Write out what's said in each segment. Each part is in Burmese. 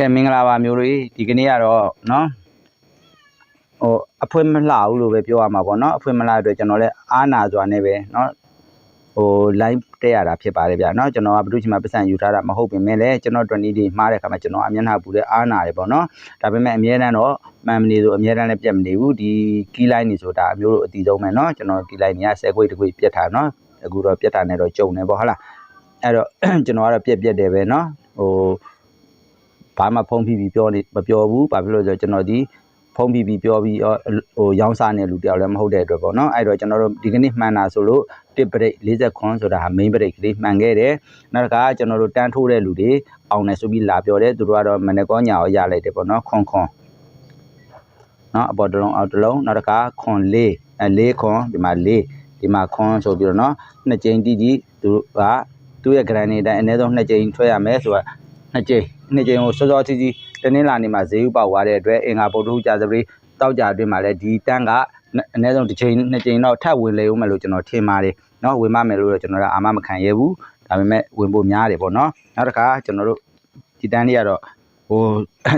ကဲမင်္ဂလာပါမျိုးလေးဒီကနေ့ကတော့နော်ဟိုအဖွင့်မလှဘူးလို့ပဲပြောရမှာပေါ့နော်အဖွင့်မလှတဲ့အတွက်ကျွန်တော်လည်းအားနာစွာနဲ့ပဲနော်ဟို live တက်ရတာဖြစ်ပါတယ်ဗျာနော်ကျွန်တော်ကဘယ်သူ့ချိန်မှာပတ်စံယူထားတာမဟုတ်ပင်မဲ့လည်းကျွန်တော်20ဒီမှားတဲ့ခါမှာကျွန်တော်အမျက်နှာပူတဲ့အားနာတယ်ပေါ့နော်ဒါပေမဲ့အမြဲတမ်းတော့မှန်မနေဆိုအမြဲတမ်းလည်းပြတ်မနေဘူးဒီ key line နေဆိုတာအမျိုးတို့အတီးဆုံးပဲနော်ကျွန်တော် key line တွေက10ခွေတခွေပြတ်တာနော်အခုတော့ပြတ်တာနဲ့တော့ကြုံနေပေါ့ဟုတ်လားအဲ့တော့ကျွန်တော်ကတော့ပြက်ပြက်တယ်ပဲနော်ဟို ဘာမှဖုံးဖိပြီးပြောနေမပြောဘူးဘာဖြစ်လို့လဲဆိုတော့ကျွန်တော်ဒီဖုံးဖိပြီးပြောပြီးတော့ဟိုရောင်းစားနေလူတယောက်လည်းမဟုတ်တဲ့အတွက်ပေါ့နော်အဲ့တော့ကျွန်တော်တို့ဒီကနေ့မှန်တာဆိုလို့တစ်ပရိတ်40ခွန်ဆိုတာဟာ main ပရိတ်ကလေးမှန်ခဲ့တယ်နောက်တစ်ခါကျွန်တော်တို့တန်းထိုးတဲ့လူတွေအောင်တယ်ဆိုပြီးလာပြောတယ်သူတို့ကတော့မနေ့ကောညာရောရလိုက်တယ်ပေါ့နော်ခွန်ခွန်နော်အပေါ်တစ်လုံးအောက်တစ်လုံးနောက်တစ်ခါခွန်လေးအဲလေးခွန်ဒီမှာလေးဒီမှာခွန်ဆိုပြီးတော့နော်နှစ်ကြိမ်တိတိသူကသူ့ရဲ့ grand အတိုင်းအနည်းဆုံးနှစ်ကြိမ်ထွက်ရမယ်ဆိုတာ နှစ်ကြိမ်နှစ်ကြိမ်ကိုစောစောစီးစီးတနင်္လာနေ့မှာဈေးဥပေါက်သွားတဲ့အတွက်အင်္ဂါပုတ်ထုကြာစပရီတောက်ကြအတွင်းမှာလည်းဒီတန်းကအနည်းဆုံးတစ်ကြိမ်နှစ်ကြိမ်တော့ထပ်ဝင်လေဦးမယ်လို့ကျွန်တော်ထင်ပါတယ်เนาะဝင်မမယ်လို့တော့ကျွန်တော်ကအာမမခံရဘူးဒါပေမဲ့ဝင်ဖို့များတယ်ပေါ့เนาะနောက်တစ်ခါကျွန်တော်တို့ဒီတန်းလေးကတော့ဟို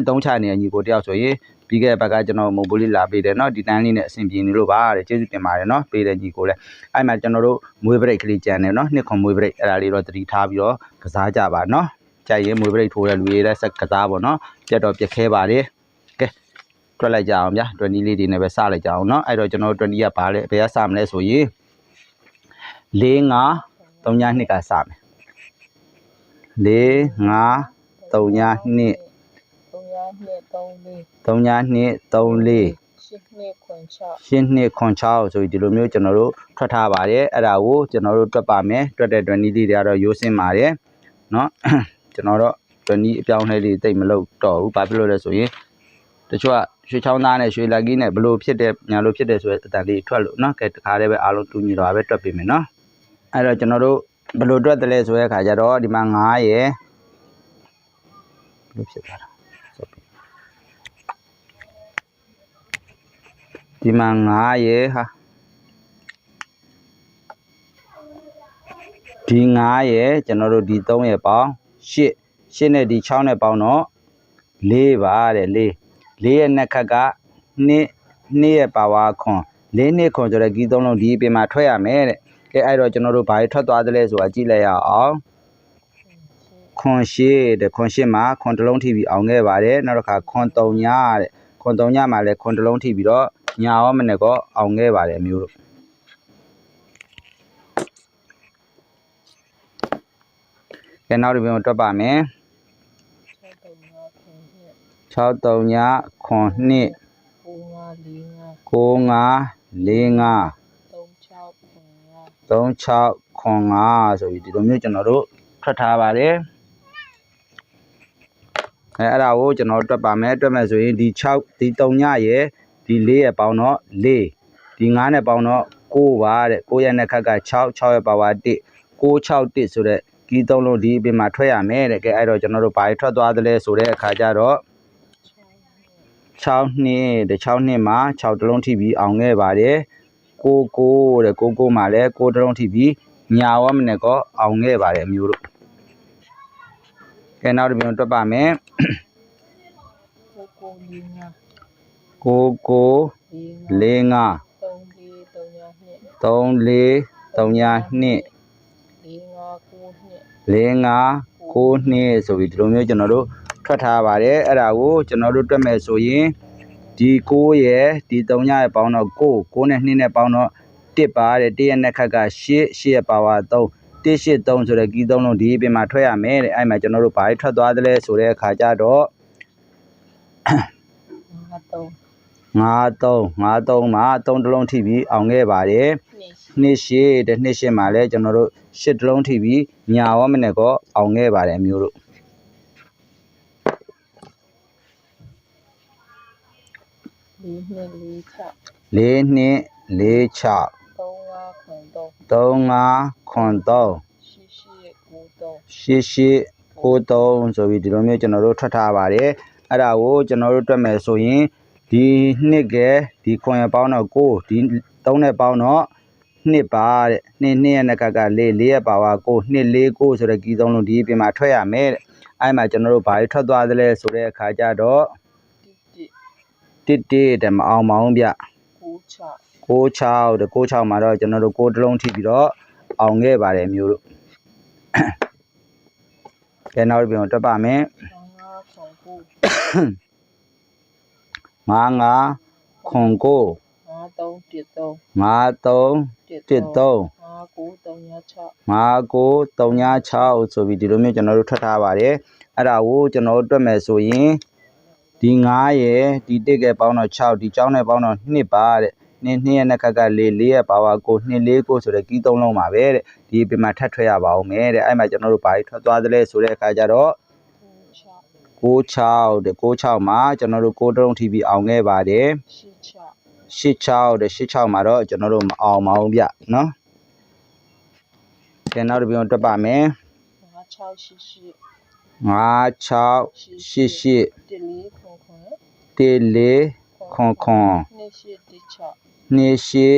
တုံးချနေတဲ့ညီကိုတယောက်ဆိုရင်ပြီးခဲ့တဲ့ဘက်ကကျွန်တော်မုံပိုးလေးလာပေးတယ်เนาะဒီတန်းလေးနဲ့အဆင်ပြေနေလို့ပါတဲ့ကျေးဇူးတင်ပါတယ်เนาะပေးတဲ့ညီကိုလည်းအဲ့မှာကျွန်တော်တို့မွေးဘရိတ်ကလေးကြံတယ်เนาะနှစ်ခွန်မွေးဘရိတ်အဲ့ဒါလေးတော့တတိထားပြီးတော့ကစားကြပါเนาะ ကြိုက်ရင်မွေးဘရိတ်ထိုးတဲ့လူတွေလည်းစက်ကစားပါเนาะပြတ်တော့ပြက်ခဲပါတယ်ကဲတွက်လိုက်ကြအောင်ဗျာ20လေးတွေနဲ့ပဲစလိုက်ကြအောင်เนาะအဲ့တော့ကျွန်တော်တို့20ကဘာလဲဘယ်ကစမလဲဆိုရင်4 5 3ညနှစ်ကစမယ်4 5 3ညနှစ် သုံးရနှစ်သုံးလေး 3ညနှစ်3 4 ရှစ်နှစ်ခွန်ချောက် ရှင်းနှစ်ခွန်6ဆိုပြီးဒီလိုမျိုးကျွန်တော်တို့ထွက်ထားပါတယ်အဲ့ဒါကိုကျွန်တော်တို့တွက်ပါမယ်တွက်တဲ့တွက်နည်းလေးတွေကတော့ရိုးစင်းပါတယ်เนาะ ကျွန်တော်တော့ဒနီးအပြောင်းလဲလေးတိတ်မလုပ်တော့ဘူးဘာဖြစ်လို့လဲဆိုရင်တချို့ကရွှေချောင်းသားနဲ့ရွှေလက်ကီးနဲ့ဘလို့ဖြစ်တဲ့ညာလို့ဖြစ်တဲ့ဆိုတဲ့အတန်လေးထွက်လို့နော်ကဲတခါတည်းပဲအားလုံးတူညီတော့ပဲတွက်ပေးမယ်နော်အဲ့တော့ကျွန်တော်တို့ဘလို့တွက်တယ်လဲဆိုတဲ့အခါကျတော့ဒီမှာ9ရယ်ဘလို့ဖြစ်သွားတာဒီမှာ9ရယ်ဟာဒီ9ရယ်ကျွန်တော်တို့ဒီ3ရယ်ပေါင်း 8 8နဲ့ဒီ6နဲ့ပေါင်းတော့4ပါတဲ့4 4ရဲ့နှစ်ခက်က2 2ရဲ့ပါဝါခွန်4နှစ်ခွန်ဆိုတဲ့ဂီး3လုံးဒီအပြင်မှာထွက်ရမယ်တဲ့ကဲအဲ့တော့ကျွန်တော်တို့ဘာတွေထွက်သွားသလဲဆိုတာကြည့်လိုက်ရအောင်ခွန်8တဲ့ခွန်8မှာခွန်တစ်လုံးထိပြီးအောင်ခဲ့ပါတယ်နောက်တစ်ခါခွန်3ညတဲ့ခွန်3ညမှာလည်းခွန်တစ်လုံးထိပြီးတော့ညာရောမနဲ့ကောအောင်ခဲ့ပါတယ်အမျိုးတို့ ကဲနောက်တစ်ပြန်တွက်ပါမယ်ခြောက်သုံးရခွန်နှစ်6 3ကိုးငါလေးငါ9 5 4 5သုံးချောက်ခွန်ရ36 9ဆိုပြီးဒီလိုမျိုးကျွန်တော်တို့ထွက်ထားပါတယ်အဲအဲ့ဒါကိုကျွန်တော်တွက်ပါမယ်တွက်မယ်ဆိုရင်ဒီ6ဒီ3ညရဲ့ဒီ4ရဲ့ပေါင်းတော့4ဒီ9နဲ့ပေါင်းတော့9ပါတဲ့9ရဲ့နှစ်ခက်က6 6ရဲ့ပါဝါ1 6 6 1ဆိုတဲ့ ကီးသုံးလုံးဒီအပြင်မှာထွက်ရမယ်တဲ့ကဲအဲ့တော့ကျွန်တော်တို့ဘာတွေထွက်သွားသလဲဆိုတဲ့အခါကျတော့6နှစ်တဲ့6နှစ်မှာ6တလုံးထိပြီးအောင်ခဲ့ပါတယ်6 9တဲ့6 9မှာလည်း6တလုံးထိပြီးညာဝမနဲ့ကောအောင်ခဲ့ပါတယ်အမျိုးတို့ကဲနောက်တစ်ပြန်တွက်ပါမယ်ကိုကိုလေးငါ6 9လေးငါ4 5 3 4 3ညာနှစ်လေးငါကိုနှစ် 4 5 9နှစ်ဆိုပြီးဒီလိုမျိုးကျွန်တော်တို့ထွက်ထားပါတယ်အဲ့ဒါကိုကျွန်တော်တို့တွက်မယ်ဆိုရင်ဒီ6ရဲ့ဒီ3ညရဲ့ပေါင်းတော့9 9နဲ့2နဲ့ပေါင်းတော့1ပါတဲ့1ရဲ့နှစ်ခက်က8 8ရဲ့ပါဝါ3 183ဆိုတဲ့ကီးသုံးလုံးဒီအပြင်မှာထွက်ရမယ်တဲ့အဲ့မှာကျွန်တော်တို့ဘာတွေထွက်သွားသလဲဆိုတဲ့အခါကျတော့ငါသုံး53 53မှာ3တလုံးထိပြီးအောင်ခဲ့ပါတယ် နှစ်နှစ်ရှိတဲ့နှစ်ရှိမှာလည်းကျွန်တော်တို့ရှစ်တလုံးထိပြီးညာဝမနဲ့ကောအောင်ခဲ့ပါတယ်အမျိုးတို့လေးနှစ်လေးချောက်၄နှစ်၄6သုံးငါခွန်သုံး35ခွန်3ရှစ်ရှစ်ကိုသုံး8893ဆိုပြီးဒီလိုမျိုးကျွန်တော်တို့ထွက်ထားပါတယ်အဲ့ဒါကိုကျွန်တော်တို့တွက်မယ်ဆိုရင်ဒီနှစ်ကဲဒီခွန်ရပေါင်းတော့9ဒီ3နဲ့ပေါင်းတော့ နှစ်ပါတဲ့နှစ်နှစ်ရဲ့နှစ်ကက4 4ရဲ့ပါဝါ9နှစ်4 9ဆိုတဲ့ကီးသုံးလုံးဒီအပြင်မှာထွက်ရမယ်တဲ့အဲ့မှာကျွန်တော်တို့ဘာတွေထွက်သွားသလဲဆိုတဲ့အခါကျတော့တစ်တစ်တစ်တစ်တဲ့မအောင်မအောင်ဗျကိုချ66တဲ့66မှာတော့ကျွန်တော်တို့ကိုယ်တစ်လုံးထိပြီးတော့အောင်ခဲ့ပါတယ်မျိုးတို့ကဲနောက်တစ်ပြန်တွက်ပါမယ်ငါးခွန် ကို55ခွန်ကိုငါးသုံးတစ်သုံး53တစ်သုံး13ငါးကိုသုံးရချ5936ဆိုပြီးဒီလိုမျိုးကျွန်တော်တို့ထွက်ထားပါတယ်အဲ့ဒါကိုကျွန်တော်တို့တွက်မယ်ဆိုရင်ဒီ9ရယ်ဒီ1ကပေါင်းတော့6ဒီကြောင်းနဲ့ပေါင်းတော့2ပါတဲ့နှစ်နှစ်ရဲ့နှစ်ခက်က4 4ရဲ့ပါဝါကို2 4ကိုဆိုတဲ့ကီးသုံးလုံးပါပဲတဲ့ဒီပြင်မှာထပ်ထွက်ရပါအောင်မယ်တဲ့အဲ့မှာကျွန်တော်တို့ဘာကြီးထွက်သွားသလဲဆိုတဲ့အခါကျတော့ကိုချ66တဲ့66မှာကျွန်တော်တို့6တုံးထိပြီးအောင်ခဲ့ပါတယ်ရှစ်ချ 86တဲ့86မှာတော့ကျွန်တော်တို့မအောင်မအောင်ဗျနော်ကဲနောက်တစ်ပြန်တွက်ပါမယ်ငါးချောက်ရှစ်ရှစ်56 88တစ်လေးခွန်ခွန်တေလေးခွန်ခွန်နှစ်ရှစ်တစ်ချနှစ်ရှိ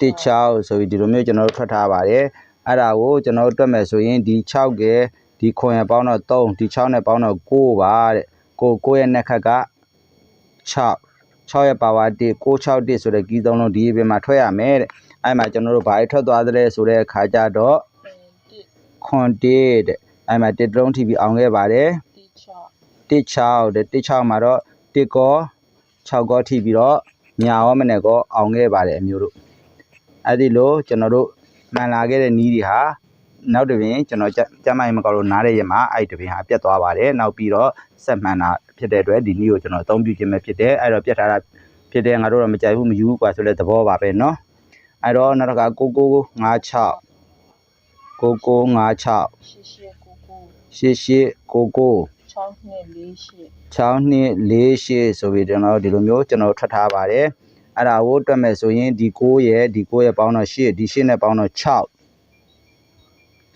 တစ်ချောက်ဆိုပြီးဒီလိုမျိုးကျွန်တော်တို့ထွက်ထားပါတယ်အဲ့ဒါကိုကျွန်တော်တို့တွက်မယ်ဆိုရင်ဒီ6ကဲဒီခွန်ရပေါင်းတော့3ဒီ6နဲ့ပေါင်းတော့9ပါတဲ့ကို9ရဲ့နှစ်ခက်က6 6ရဲ့ပါဝါ1 661ဆိုတဲ့ကီးသုံးလုံးဒီအပြင်မှာထွက်ရမယ်တဲ့အဲ့မှာကျွန်တော်တို့ဘာတွေထွက်သွားသလဲဆိုတဲ့အခါကျတော့တစ်ခွန်1တဲ့အဲ့မှာတစ်တုံးထိပြီးအောင်ခဲ့ပါတယ်တစ်ချ16တဲ့16မှာတော့1ကော6ကောထိပြီးတော့ညာရောမနဲ့ကောအောင်ခဲ့ပါတယ်အမျိုးတို့အဲ့ဒီလိုကျွန်တော်တို့မှန်လာခဲ့တဲ့နီးတွေဟာနောက်တစ်ပြင်ကျွန်တော်ကြကြမ်းမိုင်မကောက်လို့နားတဲ့ရက်မှာအဲ့ဒီတစ်ပြင်ဟာပြတ်သွားပါတယ်နောက်ပြီးတော့ဆက်မှန်တာ ဖြစ်တဲ့အတွက်ဒီနီးကိုကျွန်တော်အသုံးပြုခြင်းပဲဖြစ်တယ်အဲ့တော့ပြတ်ထားတာဖြစ်တယ်ငါတို့တော့မကြိုက်ဘူးမယူဘူးကွာဆိုတဲ့သဘောပါပဲเนาะအဲ့တော့နောက်တစ်ခါ9956 9956 ရှစ်ရှစ်ကိုကို 8899 6နှစ်လေးရှစ် 6နှစ်48ဆိုပြီးကျွန်တော်ဒီလိုမျိုးကျွန်တော်ထွက်ထားပါတယ်အဲ့ဒါကိုတွက်မယ်ဆိုရင်ဒီ9ရဲ့ဒီ9ရဲ့ပေါင်းတော့8ဒီ8နဲ့ပေါင်းတော့6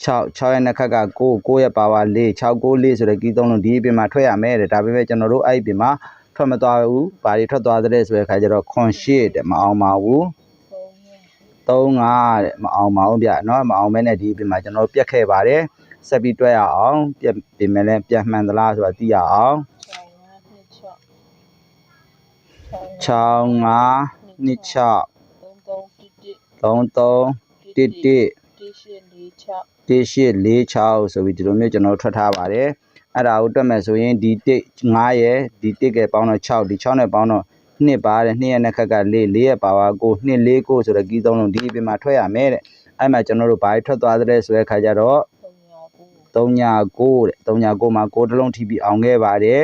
6 6ရဲ့နှစ်ခက်က9 9ရဲ့ပါဝါ4 6 9 4ဆိုတဲ့ကီးသုံးလုံးဒီအပြင်မှာထွက်ရမယ်တဲ့ဒါပေမဲ့ကျွန်တော်တို့အဲ့ဒီပြင်မှာထွက်မသွားဘူးဘာတွေထွက်သွားသလဲဆိုတဲ့ခါကျတော့ခွန်ရှိတဲ့မအောင်ပါဘူး35တဲ့မအောင်ပါဘူးဗျเนาะမအောင်မဲနဲ့ဒီအပြင်မှာကျွန်တော်ပြက်ခဲ့ပါတယ်ဆက်ပြီးတွက်ရအောင်ပြက်ပြင်မယ်လဲပြက်မှန်သလားဆိုတာသိရအောင်6 9 2 6 3 3 1 1 1846ဆိုပြီးဒီလိုမျိုးကျွန်တော်ထွက်ထားပါတယ်အဲ့ဒါကိုတွက်မယ်ဆိုရင်ဒီ1 9ရဲ့ဒီ1ကပေါင်းတော့6ဒီ6နဲ့ပေါင်းတော့2ပါတယ်2ရဲ့နှစ်ခက်က4 4ရဲ့ပါဝါ9 2 4 9ဆိုတဲ့ကီးသုံးလုံးဒီအပြင်မှာထွက်ရမယ်တဲ့အဲ့မှာကျွန်တော်တို့ဘာထွက်သွားတဲ့ဆိုတဲ့ခါကျတော့ သုံးညာကို 3ည9တဲ့3ည9မှာ9တလုံးထိပြီးအောင်ခဲ့ပါတယ်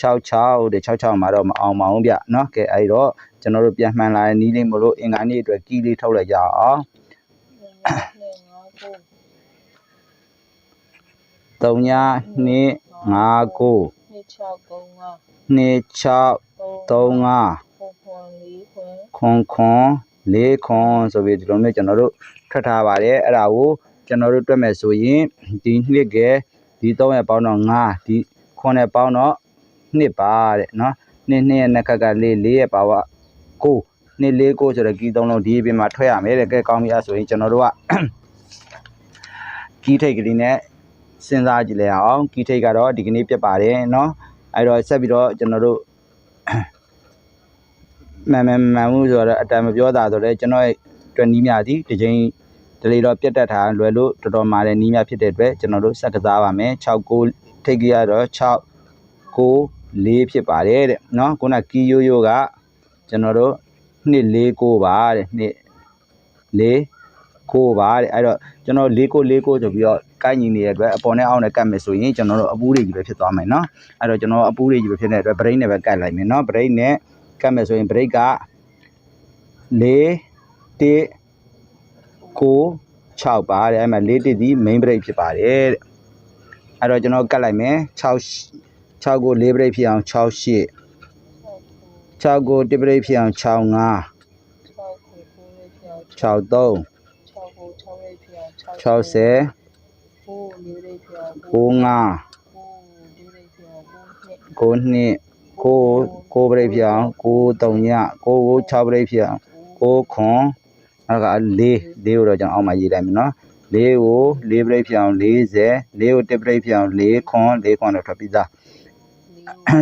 6 6 66တဲ့66မှာတော့မအောင်ပါဘူးဗျเนาะကဲအဲ့တော့ကျွန်တော်တို့ပြန်မှန်လာတဲ့နီးလေးမလို့အင်္ဂါနေ့အတွက်ကီးလေးထုတ်လိုက်ကြအောင် သုံးညာနှစ်ငါးကိုနှစ်ချောက်သုံးငါနှစ်ချောက်သုံးငါခွန်ခွန်လေးခွန်ဆိုပြီးဒီလိုမျိုးကျွန်တော်တို့ထွက်ထားပါတယ်အဲ့ဒါကိုကျွန်တော်တို့တွက်မယ်ဆိုရင်ဒီနှစ်ကဒီ3ရဲ့ပေါင်းတော့9ဒီ9နဲ့ပေါင်းတော့2ပါတဲ့နော်2 2ရဲ့နှစ်ခက်က4 4ရဲ့ပါဝါ9 နှစ်4 9ဆိုတဲ့ကီးသုံးလုံးဒီအပြင်မှာထွက်ရမယ်တဲ့ကဲကောင်းပြီအဲ့ဆိုရင်ကျွန်တော်တို့က ကီးထိတ်ကလေးနဲ့စဉ်းစားကြည့်လိုက်အောင်ကီးထိတ်ကတော့ဒီကနေ့ပြတ်ပါတယ်เนาะအဲ့တော့ဆက်ပြီးတော့ကျွန်တော်တို့ မှန်မှန်မှန်မှုဆိုတော့အတန်မပြောတာဆိုတော့ကျွန်တော်ရဲ့အတွက်နီးမြသည်ဒီချိန်ဒလေးတော့ပြတ်တက်တာလွယ်လို့တော်တော်မာတဲ့နီးမြဖြစ်တဲ့အတွက်ကျွန်တော်တို့စက်ကစားပါမယ်6 9ထိတ်ကြီးရတော့6 9 4ဖြစ်ပါတယ်တဲ့เนาะခုနကီယိုယိုကကျွန်တော်တို့ နှစ်၄၉ပါတဲ့နှစ်၄၉ပါတဲ့အဲ့တော့ကျွန်တော်၄၉၄၉ဆိုပြီးတော့ကိုက်ညီနေတဲ့အတွက်အပေါ်နဲ့အောက်နဲ့ကတ်မယ်ဆိုရင်ကျွန်တော်တို့အပူးတွေကြီးပဲဖြစ်သွားမယ်နော်အဲ့တော့ကျွန်တော်အပူးတွေကြီးပဲဖြစ်တဲ့အတွက် brake နဲ့ပဲကတ်လိုက်မယ်နော် brake နဲ့ကတ်မယ်ဆိုရင် brake က၄၁9 6ပါတယ်အဲ့မှာ၄တစ်ဒီ main brake ဖြစ်ပါတယ်တဲ့အဲ့တော့ကျွန်တော်ကတ်လိုက်မယ်6 6ကို၄ brake ဖြစ်အောင်6 8 6ကို1 break ဖြစ်အောင်6 5 6ကိုကိုလေးပြောင်း6 3 6ကို6လေးပြောင်း60ကိုလေးလေးပြောင်း9 5ကိုလေးလေးပြောင်းကိုနှစ်9 9 break ဖြစ်အောင်9 3ည9ကို6 break ဖြစ်အောင်9ခွန်နောက်က4 4ကိုတော့ကျွန်တော်အောက်မှာရေးလိုက်မယ်နော်လေးကိုလေးပရိတ်ဖြစ်အောင်40လေးကိုတစ်ပရိတ်ဖြစ်အောင်4ခွန်4ခွန်တော့ထွက်ပြီးသား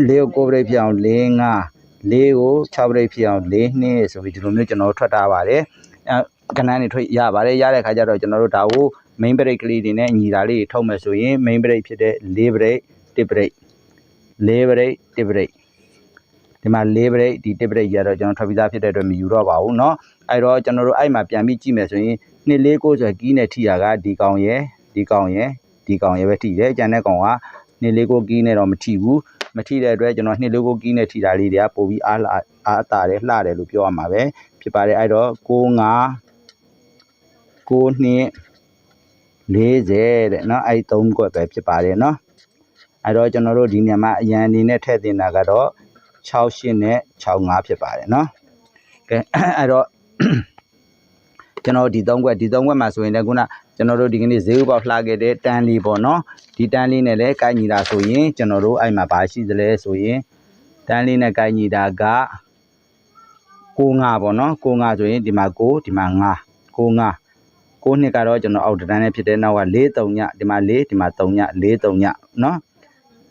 လေးကိုကိုပရိတ်ဖြစ်အောင်4 5 လေးကို6ပရိတ်ဖြစ်အောင်4နှစ်ဆိုပြီးဒီလိုမျိုးကျွန်တော်တို့ထွက်တာပါတယ်အဲကဏ္ဍနေထွက်ရပါတယ်ရတဲ့ခါကျတော့ကျွန်တော်တို့ဒါကို main break ကလေးတွေနဲ့ညီတာလေးတွေထုတ်မယ်ဆိုရင် main break ဖြစ်တဲ့4 break 1 break 4 break 1 break ဒီမှာ4 break ဒီ1 break ရတော့ကျွန်တော်ထွက်ပြီးသားဖြစ်တဲ့အတွက်မယူတော့ပါဘူးเนาะအဲ့တော့ကျွန်တော်တို့အဲ့မှာပြန်ပြီးကြည့်မယ်ဆိုရင်2 4 9ဆိုကီးနဲ့ထိတာကဒီကောင်ရယ်ဒီကောင်ရယ်ဒီကောင်ရယ်ပဲထိတယ်ကျန်တဲ့ကောင်က2 4 9ကီးနဲ့တော့မထိဘူး မထိတဲ့အတွက်ကျွန်တော်2 4 9ကီးနဲ့ထိတာလေးတွေကပို့ပြီးအားလာအားအတာတယ်လှတယ်လို့ပြောရမှာပဲဖြစ်ပါတယ်အဲ့တော့6 5 9နှစ်40တဲ့เนาะအဲ့3ကွက်ပဲဖြစ်ပါတယ်เนาะအဲ့တော့ကျွန်တော်တို့ဒီနေရာမှာအရန်အနေနဲ့ထည့်တင်တာကတော့68နဲ့65ဖြစ်ပါတယ်เนาะကဲအဲ့တော့ ကျွန်တော်ဒီ3ကွက်ဒီ3ကွက်မှာဆိုရင်လည်းခုနကျွန်တော်တို့ဒီကနေ့ဈေးဥပေါလှခဲ့တဲ့တန်းလေးပေါ့နော်ဒီတန်းလေးနဲ့လည်းကိုက်ညီတာဆိုရင်ကျွန်တော်တို့အဲ့မှာဘာရှိသလဲဆိုရင်တန်းလေးနဲ့ကိုက်ညီတာက6ငါပေါ့နော်6ငါဆိုရင်ဒီမှာ6ဒီမှာ5 6ငါ6နှစ်ကတော့ကျွန်တော်အောက်တန်းနဲ့ဖြစ်တဲ့နောက်က4 3ညဒီမှာ4ဒီမှာ3ည4 3ညနော်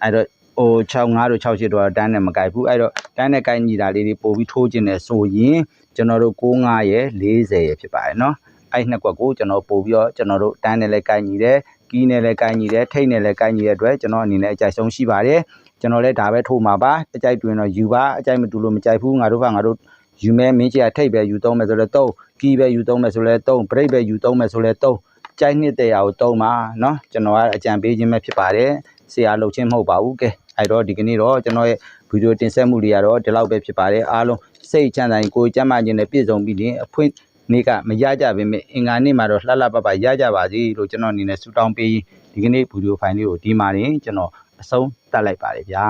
အဲ့တော့ ဟို65တို့68တို့တန်းနဲ့မကိုက်ဘူးအဲ့တော့တန်းနဲ့ကိုက်ညီတာလေးတွေပို့ပြီးထိုးခြင်းနဲ့ဆိုရင် ကျွန်တော်တို့65ရဲ့40ရဲ့ဖြစ်ပါတယ်เนาะအဲ့နှစ်ကွက်ကိုကျွန်တော်ပို့ပြီးတော့ကျွန်တော်တို့တန်းနဲ့လည်းကိုင်းညီတယ်ကီးနဲ့လည်းကိုင်းညီတယ်ထိတ်နဲ့လည်းကိုင်းညီတဲ့အတွက်ကျွန်တော်အနေနဲ့အကြိုက်ဆုံးရှိပါတယ်ကျွန်တော်လည်းဒါပဲထိုးမှာပါအကြိုက်တွင်တော့ယူပါအကြိုက်မတူလို့မကြိုက်ဘူးငါတို့ကငါတို့ယူမဲမင်းကြီးကထိတ်ပဲယူသုံးမယ်ဆိုလဲသုံးကီးပဲယူသုံးမယ်ဆိုလဲသုံးဘရိတ်ပဲယူသုံးမယ်ဆိုလဲသုံးကြိုက်နှစ်တဲ့ရာကိုသုံးပါเนาะကျွန်တော်ကအကြံပေးခြင်းပဲဖြစ်ပါတယ် ဆရာလုပ်ချင်းမဟုတ်ပါဘူးကဲအဲ့တော့ဒီကနေ့တော့ကျွန်တော်ရဲ့ဗီဒီယိုတင်ဆက်မှုတွေကတော့ဒီလောက်ပဲဖြစ်ပါတယ်အားလုံးစိတ်ချမ်းသာရင်ကိုယ်ကျမ်းမာခြင်းနဲ့ပြည့်စုံပြီးရင်အဖွင့်နေ့ကမရကြပါပဲအင်္ဂါနေ့မှာတော့လှလှပပရကြပါစေလို့ကျွန်တော်အနေနဲ့ဆုတောင်းပေးဒီကနေ့ဗီဒီယိုဖိုင်လေးကိုဒီမှာနေကျွန်တော်အဆုံးတတ်လိုက်ပါတယ်ဗျာ